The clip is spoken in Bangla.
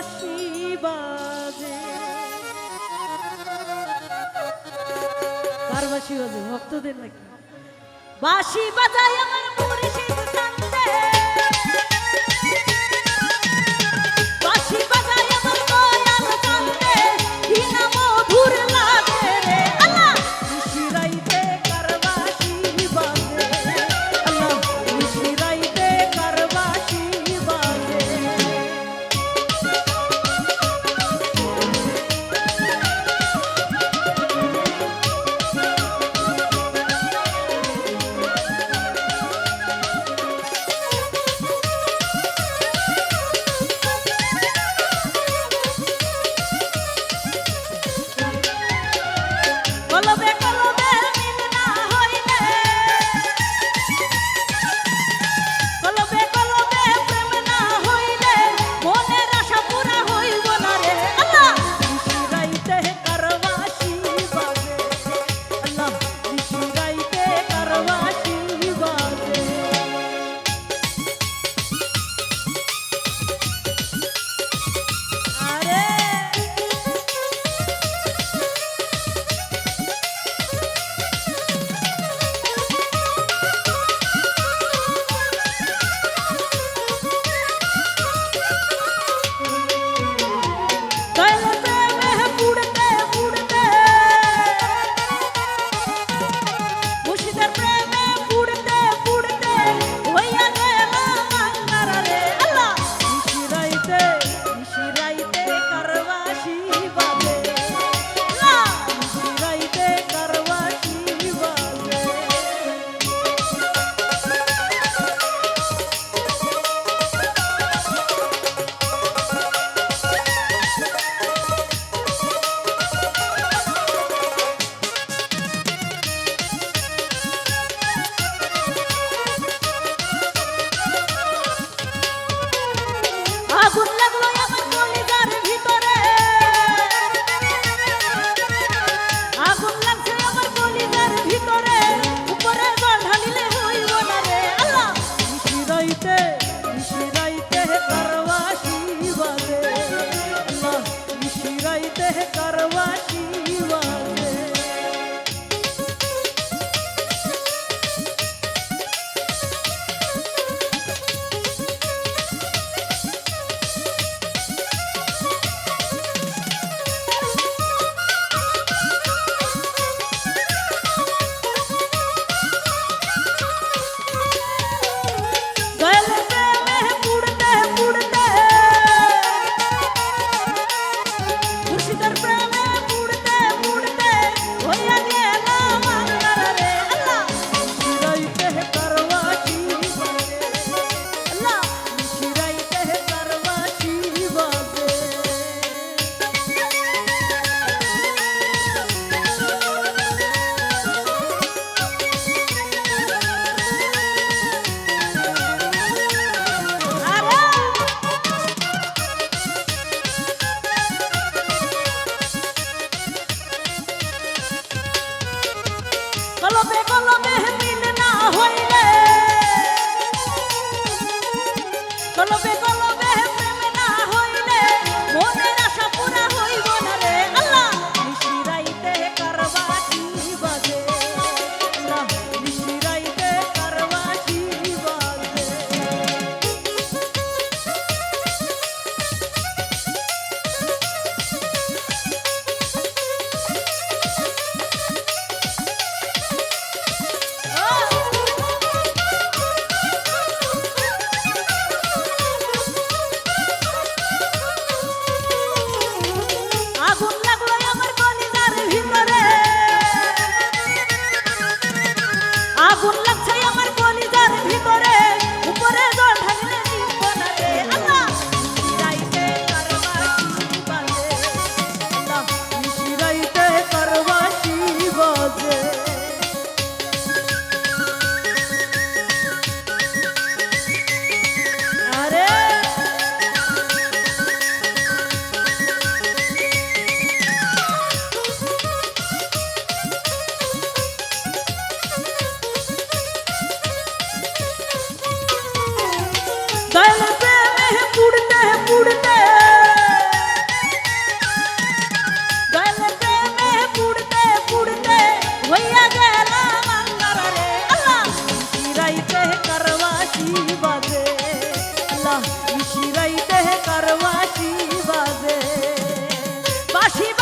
বাঁশি বাজে। কার বাঁশি বাজে ভক্তদের নাকি? বাঁশি বাজায় दे lagu-lagu বাঁশি